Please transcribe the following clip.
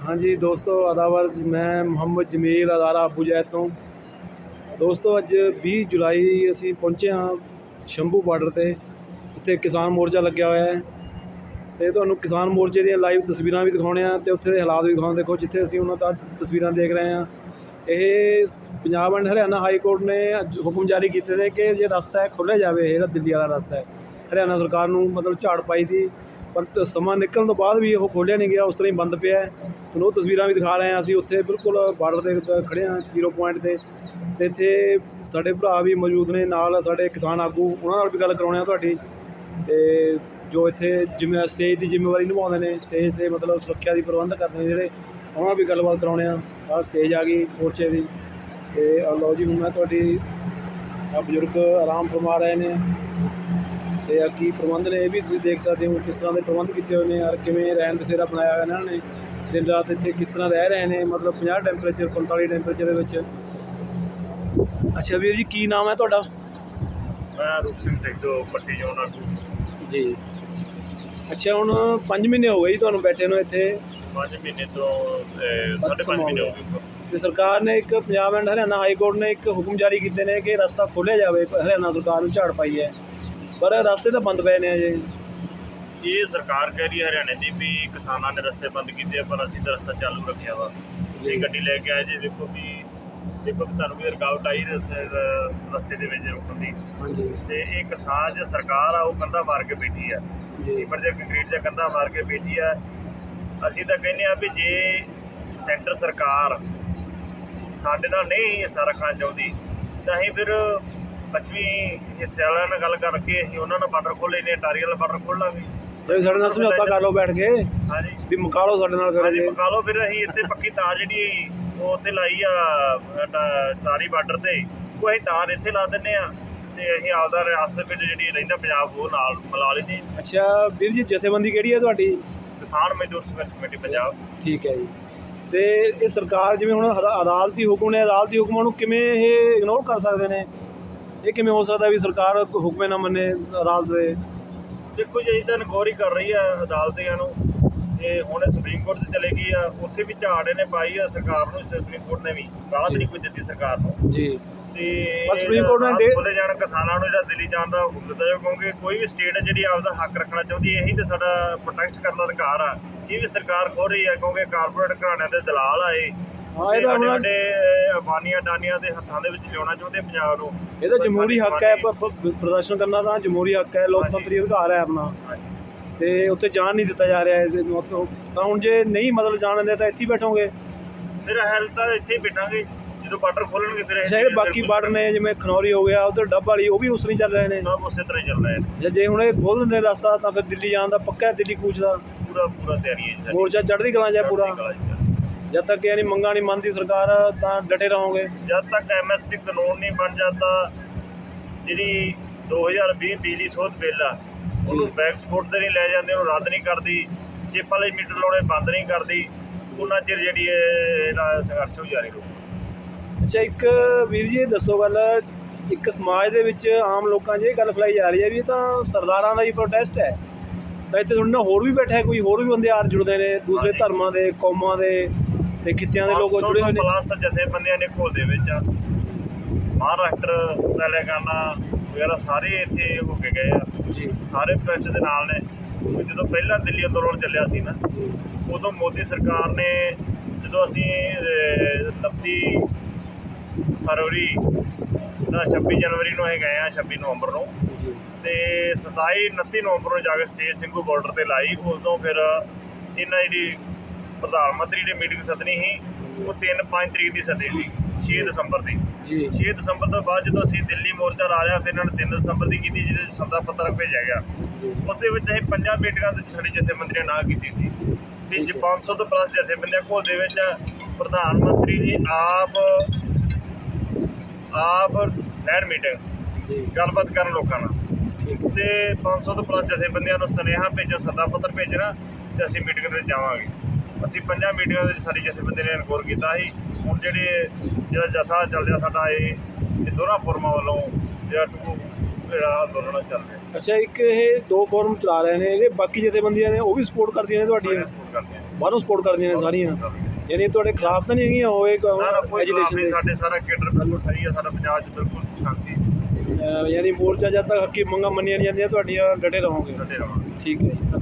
ਹਾਂਜੀ ਦੋਸਤੋ ਆਦਾਵਰਜ ਮੈਂ ਮੁਹੰਮਦ ਜਮੀਲ ਅਦਾਰਾ ਅਬੂ ਜੈਦ ਤੋਂ। ਦੋਸਤੋ, ਅੱਜ 20 ਜੁਲਾਈ ਅਸੀਂ ਪਹੁੰਚੇ ਹਾਂ ਸ਼ੰਭੂ ਬਾਰਡਰ ਤੇ। ਇੱਥੇ ਕਿਸਾਨ ਮੋਰਚਾ ਲੱਗਿਆ ਹੋਇਆ ਹੈ। ਤੇ ਤੁਹਾਨੂੰ ਕਿਸਾਨ ਮੋਰਚੇ ਦੀਆਂ ਲਾਈਵ ਤਸਵੀਰਾਂ ਵੀ ਦਿਖਾਉਣੇ ਆ ਤੇ ਉੱਥੇ ਦੇ ਹਾਲਾਤ ਵੀ ਦਿਖਾਉਣੇ। ਦੇਖੋ, ਜਿੱਥੇ ਅਸੀਂ ਉਹਨਾਂ ਦਾ ਤਸਵੀਰਾਂ ਦੇਖ ਰਹੇ ਹਾਂ। ਇਹ Punjab and Haryana high court ਨੇ ਹੁਕਮ ਜਾਰੀ ਕੀਤੇ ਸੀ ਕਿ ਜੇ ਰਸਤਾ ਹੈ ਖੋਲ੍ਹਿਆ ਜਾਵੇ ਇਹ ਜਿਹੜਾ ਦਿੱਲੀ ਵਾਲਾ ਰਸਤਾ ਹੈ, ਹਰਿਆਣਾ ਸਰਕਾਰ ਨੂੰ ਮਤਲਬ ਝਾੜ ਪਾਈ ਦੀ। ਪਰ ਤ- ਸਮਾਂ ਨਿਕਲਣ ਤੋਂ ਬਾਅਦ ਵੀ ਉਹ ਖੋਲ੍ਹਿਆ ਨਹੀਂ ਗਿਆ, ਉਸ ਤਰ੍ਹਾਂ ਹੀ ਬੰਦ ਪਿਆ ਹੈ। ਤੁਹਾਨੂੰ ਉਹ ਤਸਵੀਰਾਂ ਵੀ ਦਿਖਾ ਰਹੇ ਹਾਂ ਅਸੀਂ, ਉੱਥੇ ਬਿਲਕੁਲ ਬਾਰਡਰ ਦੇ ਉੱਤੇ ਖੜੇ ਹਾਂ, ਜ਼ੀਰੋ ਪੁਆਇੰਟ ਤੇ। ਤੇ ਇੱਥੇ ਸਾਡੇ ਭਰਾ ਵੀ ਮੌਜੂਦ ਨੇ, ਨਾਲ ਸਾਡੇ ਕਿਸਾਨ ਆਗੂ, ਉਹਨਾਂ ਨਾਲ ਵੀ ਗੱਲ ਕਰਾਉਣੇ ਆ ਤੁਹਾਡੀ। ਤੇ ਜੋ ਇੱਥੇ ਜਿਵੇਂ ਸਟੇਜ ਦੀ ਜ਼ਿੰਮੇਵਾਰੀ ਨਿਭਾਉਂਦੇ ਨੇ, ਸਟੇਜ ਤੇ ਮਤਲਬ ਸੁਰੱਖਿਆ ਦੀ ਪ੍ਰਬੰਧ ਕਰਦੇ ਨੇ ਜਿਹੜੇ, ਉਹਨਾਂ ਨਾਲ ਵੀ ਗੱਲਬਾਤ ਕਰਾਉਣੇ ਆ ਆਹ ਸਟੇਜ ਆ ਗਈ ਮੋਰਚੇ ਦੀ। ਤੇ ਆਹ ਲਓ ਜੀ, ਹੁਣ ਮੈਂ ਤੁਹਾਡੀ ਆ ਬਜ਼ੁਰਗ ਆਰਾਮ ਫਰਮਾ ਰਹੇ ਨੇ। ਤੇ ਆ ਕੀ ਪ੍ਰਬੰਧ ਨੇ ਇਹ ਵੀ ਤੁਸੀਂ ਦੇਖ ਸਕਦੇ ਹੋ ਕਿਸ ਤਰ੍ਹਾਂ ਦੇ ਪ੍ਰਬੰਧ ਕੀਤੇ ਹੋਏ ਨੇ ਔਰ ਕਿਵੇਂ ਰਹਿਣ ਬਸੇਰਾ ਬਣਾਇਆ ਹੋਇਆ ਇਹਨਾਂ ਨੇ। ਦਿਨ ਰਾਤ ਇੱਥੇ ਕਿਸ ਤਰ੍ਹਾਂ ਰਹਿ ਰਹੇ ਨੇ ਮਤਲਬ 50 ਟੈਂਪਰੇਚਰ 45 ਟੈਂਪਰੇਚਰ ਦੇ ਵਿੱਚ। ਅੱਛਾ ਵੀਰ ਜੀ ਕੀ ਨਾਮ ਹੈ ਤੁਹਾਡਾ? ਮੈਂ ਰੂਪ ਸਿੰਘ ਸੈਕਟਰ ਪੱਟੀ ਜੋਨ ਆਗੂ ਜੀ। ਅੱਛਾ ਹੁਣ 5 ਮਹੀਨੇ ਹੋ ਗਏ ਜੀ ਤੁਹਾਨੂੰ ਬੈਠੇ ਨੂੰ ਇੱਥੇ। 5 ਮਹੀਨੇ ਤੋਂ ਅਹ, ਸਾਢੇ ਪੰਜ ਮਹੀਨੇ ਹੋ ਗਏ। ਤੇ ਸਰਕਾਰ ਨੇ ਇੱਕ Punjab and Haryana high court ਨੇ ਇੱਕ ਹੁਕਮ ਜਾਰੀ ਕੀਤੇ ਨੇ ਕਿ ਰਸਤਾ ਖੋਲ੍ਹਿਆ ਜਾਵੇ ਹਰਿਆਣਾ ਸਰਕਾਰ ਨੂੰ ਝਾੜ ਪਾਈ ਹੈ। ਪਰ ਰਸਤੇ ਤਾਂ ਬੰਦ ਪਏ ਨੇ ਅਜੇ ਇਹ ਸਰਕਾਰ ਕਹਿ ਰਹੀ ਹੈ ਹਰਿਆਣੇ ਦੀ ਵੀ ਕਿਸਾਨਾਂ ਨੇ ਰਸਤੇ ਬੰਦ ਕੀਤੇ ਆ, ਪਰ ਅਸੀਂ ਤਾਂ ਰਸਤਾ ਚਾਲੂ ਰੱਖਿਆ ਵਾ। ਇਹ ਗੱਡੀ ਲੈ ਕੇ ਆਏ ਜੀ ਦੇਖੋ ਵੀ ਦੇਖੋ ਵੀ ਤੁਹਾਨੂੰ ਵੀ ਰੁਕਾਵਟ ਆਈ ਰਸ- ਅਹ, ਰਸਤੇ ਦੇ ਵਿੱਚ ਰੁਕਣ ਦੀ। ਹਾਂਜੀ। ਤੇ ਇਹ ਕਿਸਾਨ ਜੋ ਸਰਕਾਰ ਆ ਉਹ ਕੰਧਾ ਮਾਰ ਕੇ ਬੈਠੀ ਆ। ਜੀ। ਸੀਮਰ ਦੇ ਕੰਕਰੀਟ ਦੇ ਕੰਧਾ ਮਾਰ ਕੇ ਬੈਠੀ ਆ। ਅਸੀਂ ਤਾਂ ਕਹਿੰਦੇ ਆ ਵੀ ਜੇ ਸੈਂਟਰ ਸਰਕਾਰ ਸਾਡੇ ਨਾਲ ਨਹੀਂ ਹਿੱਸਾ ਰੱਖਣਾ ਚਾਹੁੰਦੀ ਤਾਂ ਅਸੀਂ ਫਿਰ ਪੱਛਮੀ ਹਿੱਸੇ ਵਾਲਿਆਂ ਨਾਲ ਗੱਲ ਕਰਕੇ ਅਸੀਂ ਉਹਨਾਂ ਨਾਲ ਬਾਰਡਰ ਖੋਲ੍ਹੇ ਨੇ ਟਾਰੀ ਵਾਲਾ ਬਾਰਡਰ ਖੋਲਾਂਗੇ ਤੇ ਸਾਡੇ ਨਾਲ ਸਮਝੌਤਾ ਕਰ ਲਓ ਬੈਠ ਕੇ। ਹਾਂਜੀ। ਵੀ ਮੁਕਾ ਲਓ ਸਾਡੇ ਨਾਲ ਹਾਂਜੀ ਕਰਾਂਗੇ ਪਕਾ ਲਓ ਫਿਰ ਅਸੀਂ ਇੱਥੇ ਪੱਕੀ ਤਾਰ ਜਿਹੜੀ ਉਹ ਉੱਥੇ ਲਾਈ ਆ ਟਾਰੀ ਬਾਰਡਰ ਤੇ। ਉਹ ਅਸੀਂ ਤਾਰ ਇੱਥੇ ਲਾ ਦਿੰਨੇ ਆ ਤੇ ਅਸੀਂ ਆਪਦਾ ਰਿਆਸਤ ਵਿੱਚ ਜਿਹੜੀ ਰਹਿੰਦਾ ਪੰਜਾਬ ਉਹ ਨਾਲ ਮਿਲਾ ਲੈਂਦੇ ਹਾਂ। ਅੱਛਾ ਵੀਰ ਜੀ ਜਥੇਬੰਦੀ ਕਿਹੜੀ ਹੈ ਤੁਹਾਡੀ? ਕਿਸਾਨ ਮਜ਼ਦੂਰ ਸੰਘਰਸ਼ ਕਮੇਟੀ ਪੰਜਾਬ। ਠੀਕ ਹੈ ਜੀ। ਤੇ ਇਹ ਸਰਕਾਰ ਜਿਵੇਂ ਹੁਣ ਅਦਾ- ਅਦਾਲਤੀ ਹੁਕਮ ਨੇ ਅਦਾਲਤੀ ਹੁਕਮਾਂ ਨੂੰ ਕਿਵੇਂ ਇਹ ਇਗਨੋਰ ਕਰ ਸਕਦੇ ਨੇ? ਇਹ ਕਿਵੇਂ ਹੋ ਸਕਦਾ ਵੀ ਸਰਕਾਰ ਹੁਕਮੇ ਨਾ ਮੰਨੇ ਅਦਾਲਤ ਦੇ? ਦੇਖੋ ਜੀ ਤਾਂ ਇਨਕੁਆਰੀ ਕਰ ਰਹੀ ਆ ਅਦਾਲਤੀਆਂ ਨੂੰ ਤੇ ਹੁਣ ਸੁਪਰੀਮ ਕੋਰਟ ਤੇ ਚਲੇ ਗਈ ਆ ਉੱਥੇ ਵੀ ਝਾੜੇ ਨੇ ਪਾਈ ਆ ਸਰਕਾਰ ਨੂੰ ਸੁਪਰੀਮ ਕੋਰਟ ਨੇ ਵੀ ਰਾਹਤ ਨਹੀਂ ਕੋਈ ਦਿੱਤੀ ਸਰਕਾਰ ਨੂੰ। ਜੀ। ਤੇ ਪਰ ਸੁਪਰੀਮ ਕੋਰਟ ਨੇ ਬੋਲੇ ਜਾਣ ਕਿਸਾਨਾਂ ਨੂੰ ਜਿਹੜਾ ਦਿੱਲੀ ਜਾਣ ਦਾ ਹੁਕਮ ਦਿੱਤਾ ਜਾਵੇ ਕਿਉਂਕਿ ਕੋਈ ਵੀ ਸਟੇਟ ਹੈ ਜਿਹੜੀ ਆਪਦਾ ਹੱਕ ਰੱਖਣਾ ਚਾਹੁੰਦੀ ਹੈ ਇਹੀ ਤੇ ਸਾਡਾ ਪ੍ਰੋਟੈਕਟ ਕਰਨ ਦਾ ਅਧਿਕਾਰ ਆ। ਇਹ ਵੀ ਸਰਕਾਰ ਖੋ ਰਹੀ ਹੈ ਕਿਉਂਕਿ ਕਾਰਪੋਰੇਟ ਘਰਾਣਿਆਂ ਦੇ ਦਲਾਲ ਆ ਇਹ। ਹਾਂ ਇਹ ਤਾਂ ਵੱਡੇ ਹੁਣ ਵੱਡੇ ਅਬਾਨੀਆਂ ਡਾਨੀਆਂ ਦੇ ਹੱਥਾਂ ਦੇ ਵਿੱਚ ਲਿਆਉਣਾ ਚਾਹੁੰਦੇ ਪੰਜਾਬ ਨੂੰ। ਇਹ ਤਾਂ ਪਰ ਜਮਹੂਰੀ ਸਾਡੀ ਹੱਕ ਹੈ ਜਵਾਨੀ- ਪ- ਪ- ਪ੍ਰਦਰਸ਼ਨ ਕਰਨਾ ਤਾਂ ਜਮਹੂਰੀ ਹੱਕ ਹੈ ਲੋਕਤੰਤਰੀ ਅਧਿਕਾਰ ਹੈ ਆਪਣਾ। ਹਾਂਜੀ। ਤੇ ਉੱਥੇ ਜਾਣ ਨਹੀਂ ਦਿੱਤਾ ਜਾ ਰਿਹਾ ਇਸ ਨੂੰ ਉੱਥੋਂ। ਤਾਂ ਹੁਣ ਜੇ ਨਹੀਂ ਮਤਲਬ ਜਾਣ ਦਿੰਦੇ ਤਾਂ ਇੱਥੇ ਹੀ ਬੈਠੋਗੇ। ਫਿਰ ਹੈਲ ਤਾਂ ਇੱਥੇ ਹੀ ਬੈਠਾਂਗੇ ਜਦੋਂ ਬਾਰਡਰ ਖੋਲਣਗੇ ਫਿਰ ਅੱਛਾ ਜਿਹੜੇ ਬਾਕੀ ਬਾਰਡਰ ਨੇ ਜਿਵੇਂ ਖਨੌਰੀ ਹੋ ਗਿਆ ਉਧਰ ਡੱਬ ਵਾਲੀ ਉਹ ਵੀ ਉਸ ਤਰ੍ਹਾਂ ਹੀ ਚੱਲ ਰਹੇ ਨੇ। ਸਭ ਉਸੇ ਤਰ੍ਹਾਂ ਚੱਲ ਰਿਹਾ ਜੇ- ਹੁਣ ਇਹ ਖੋਲ ਦਿੰਦੇ ਰਸਤਾ ਤਾਂ ਫਿਰ ਦਿੱਲੀ ਜਾਣ ਦਾ ਪੱਕਾ ਦਿੱਲੀ ਕੂਚ ਦਾ। ਪੂਰਾ ਪੂਰਾ ਤਿਆਰੀ ਹੈ। ਮੋਰਚਾ ਚੜ੍ਹਦੀ ਕਲਾਂ ਹੈ ਪੂਰਾ? ਜਦ ਤੱਕ ਯਾਨੀ ਮੰਗਾਂ ਨਹੀਂ ਮੰਨਦੀ ਸਰਕਾਰ ਤਾਂ ਡਟੇ ਰਹੋਗੇ। ਜਦ ਤੱਕ ਐਮਐਸਪੀ ਕਾਨੂੰਨ ਨਹੀਂ ਬਣ ਜਾਂਦਾ ਜਿਹੜੀ 2020 ਬਿਜਲੀ ਸੋਧ ਬਿੱਲ ਆ ਉਹਨੂੰ ਬੈਕ ਸਪੋਰਟ ਤੇ ਨਹੀਂ ਲੈ ਜਾਂਦੇ ਉਹਨੂੰ ਰੱਦ ਨਹੀਂ ਕਰਦੀ ਚਿੱਪ ਵਾਲੇ ਮੀਟਰ ਲਾਉਣੇ ਬੰਦ ਨਹੀਂ ਕਰਦੀ ਉਹਨਾਂ ਚਿਰ ਜਿਹੜੀ ਇਹ ਇਹਦਾ ਸੰਘਰਸ਼ ਹੋ ਜਾਰੀ ਰਹੂ ਅੱਛਾ ਇੱਕ ਵੀਰ ਜੀ ਇਹ ਦੱਸੋ ਗੱਲ ਇੱਕ ਸਮਾਜ ਦੇ ਵਿੱਚ ਆਮ ਲੋਕਾਂ 'ਚ ਇਹ ਗੱਲ ਫੈਲਾਈ ਜਾ ਰਹੀ ਹੈ ਵੀ ਇਹ ਤਾਂ ਸਰਦਾਰਾਂ ਦਾ ਹੀ ਪ੍ਰੋਟੈਸਟ ਹੈ। ਤਾਂ ਇੱਥੇ ਤੁਹਾਡੇ ਨਾਲ ਹੋਰ ਵੀ ਬੈਠਾ ਹੈ ਕੋਈ ਹੋਰ ਵੀ ਬੰਦੇ ਆ ਜੁੜਦੇ ਨੇ ਦੂਸਰੇ। ਧਰਮਾਂ ਦੇ ਕੌਮਾਂ ਦੇ। ਤੇ ਖਿੱਤਿਆਂ ਦੇ ਲੋਕ ਜੁੜੇ ਹੋਏ ਨੇ। ਪਲੱਸ ਜਥੇਬੰਦੀਆਂ ਨੇ ਘੋਲ ਦੇ ਵਿੱਚ ਆ। ਮਹਾਰਾਸ਼ਟਰ ਤੇਲੰਗਾਨਾ ਵਗੈਰਾ ਸਾਰੇ ਇੱਥੇ ਹੋ ਕੇ ਗਏ ਆ। ਜੀ। ਸਾਰੇ ਪ੍ਰੈਸ ਦੇ ਨਾਲ ਨੇ। ਜਦੋਂ ਪਹਿਲਾਂ ਦਿੱਲੀ ਅੰਦੋਲਨ ਚੱਲਿਆ ਸੀ ਨਾ ਉਦੋਂ ਮੋਦੀ ਸਰਕਾਰ ਨੇ ਜਦੋਂ ਅਸੀਂ ਅਹ, 29 ਫਰਵਰੀ ਦਾ 26 ਜਨਵਰੀ ਨੂੰ ਅਸੀਂ ਗਏ ਆ 26 ਨਵੰਬਰ ਨੂੰ। ਤੇ 27 29 ਨਵੰਬਰ ਨੂੰ ਜਾ ਕੇ ਸਟੇਜ ਸਿੰਘੂ ਬਾਰਡਰ ਤੇ ਲਾਈ। ਉਦੋਂ ਫਿਰ ਇਹਨਾਂ ਜਿਹੜੀ ਪ੍ਰਧਾਨ ਮੰਤਰੀ ਨੇ ਮੀਟਿੰਗ ਸੱਦਣੀ ਸੀ ਉਹ 3 5 ਤਰੀਕ ਦੀ ਸੱਦੀ ਸੀ 6 ਦਸੰਬਰ ਦੀ। ਜੀ। 6 ਦਸੰਬਰ ਤੋਂ ਬਾਅਦ ਜਦੋਂ ਅਸੀਂ ਦਿੱਲੀ ਮੋਰਚਾ ਲਾ ਲਿਆ ਫਿਰ ਇਹਨਾਂ ਨੇ 3 ਦਸੰਬਰ ਦੀ ਕੀਤੀ ਜਿਹਦੇ ਵਿੱਚ ਸੱਦਾ ਪੱਤਰ ਭੇਜਿਆ ਗਿਆ ਉਸ ਦੇ ਵਿੱਚ ਅਸੀਂ ਪੰਜਾਂ ਮੀਟਿੰਗਾਂ ਦੇ ਸਾਡੀ ਜਥੇਬੰਦੀਆਂ ਨਾਲ ਕੀਤੀ ਸੀ। ਤੇ ਜੇ 500 ਤੋਂ ਪਲੱਸ ਜਥੇਬੰਦੀਆਂ ਕੋਲ ਦੇ ਵਿੱਚ ਪ੍ਰਧਾਨ ਮੰਤਰੀ ਜੀ ਆਪ ਆਪ ਲੈਣ ਮੀਟਿੰਗ ਜੀ। ਗੱਲਬਾਤ ਕਰਨ ਲੋਕਾਂ ਨਾਲ। ਤੇ 500 ਤੋਂ ਪਲੱਸ ਜਥੇਬੰਦੀਆਂ ਨੂੰ ਸੁਨੇਹਾ ਭੇਜੋ ਸੱਦਾ ਪੱਤਰ ਭੇਜਣਾ ਤੇ ਅਸੀਂ ਮੀਟਿੰਗ ਤੇ ਜਾਵਾਂਗੇ। ਅਸੀਂ ਪੰਜਾਂ ਮੀਟਿੰਗਾਂ ਦੇ ਵਿੱਚ ਸਾਡੀ ਜਥੇਬੰਦੀ ਨੇ ਇਨਕੋਰ ਕੀਤਾ ਸੀ। ਹੁਣ ਜਿਹੜੇ ਜਿਹੜਾ ਜਥਾ ਚੱਲ ਰਿਹਾ ਸਾਡਾ ਇਹ ਇਹ ਦੋਨਾਂ ਫੋਰਮਾਂ ਵੱਲੋਂ ਜਿਹੜਾ ਟੂ ਜਿਹੜਾ ਅੰਦੋਲਨ ਚੱਲ ਰਿਹਾ। ਅੱਛਾ ਇੱਕ ਇਹ ਦੋ ਫੋਰਮ ਚਲਾ ਰਹੇ ਨੇ ਇਹਦੇ ਬਾਕੀ ਜਥੇਬੰਦੀਆਂ ਨੇ ਉਹ ਵੀ ਸਪੋਰਟ ਕਰਦੀਆਂ ਨੇ ਤੁਹਾਡੀ ਸਪੋਰਟ ਕਰਦੇ ਹਾਂ ਬਾਹਰੋਂ ਸਪੋਰਟ ਕਰਦੀਆਂ ਨੇ ਸਾਰੀਆਂ? ਯਾਨੀ ਤੁਹਾਡੇ ਖਿਲਾਫ ਤਾਂ ਨਹੀਂ ਹੈਗੀਆਂ ਹੋਏ ਨਾ ਨਾ ਕੋਈ ਖਿਲਾਫ ਨਹੀਂ ਐਜੂਕੇਸ਼ਨ ਸਾਡੇ ਸਾਰਾ ਕੇਡਰ ਬਿਲਕੁਲ ਸਹੀ ਹੈ ਸਾਡਾ ਪੰਜਾਬ 'ਚ ਬਿਲਕੁਲ ਸ਼ਾਂਤੀ। ਯਾਨੀ ਮੋਰਚਾ ਜਦ ਤੱਕ ਹੱਕੀ ਮੰਗਾਂ ਮੰਨੀਆਂ ਨਹੀਂ ਜਾਂਦੀਆਂ ਤੁਹਾਡੀਆਂ ਡਟੇ ਰਹੋਗੇ? ਡਟੇ ਰਹਾਂਗੇ। ਠੀਕ ਹੈ ਜੀ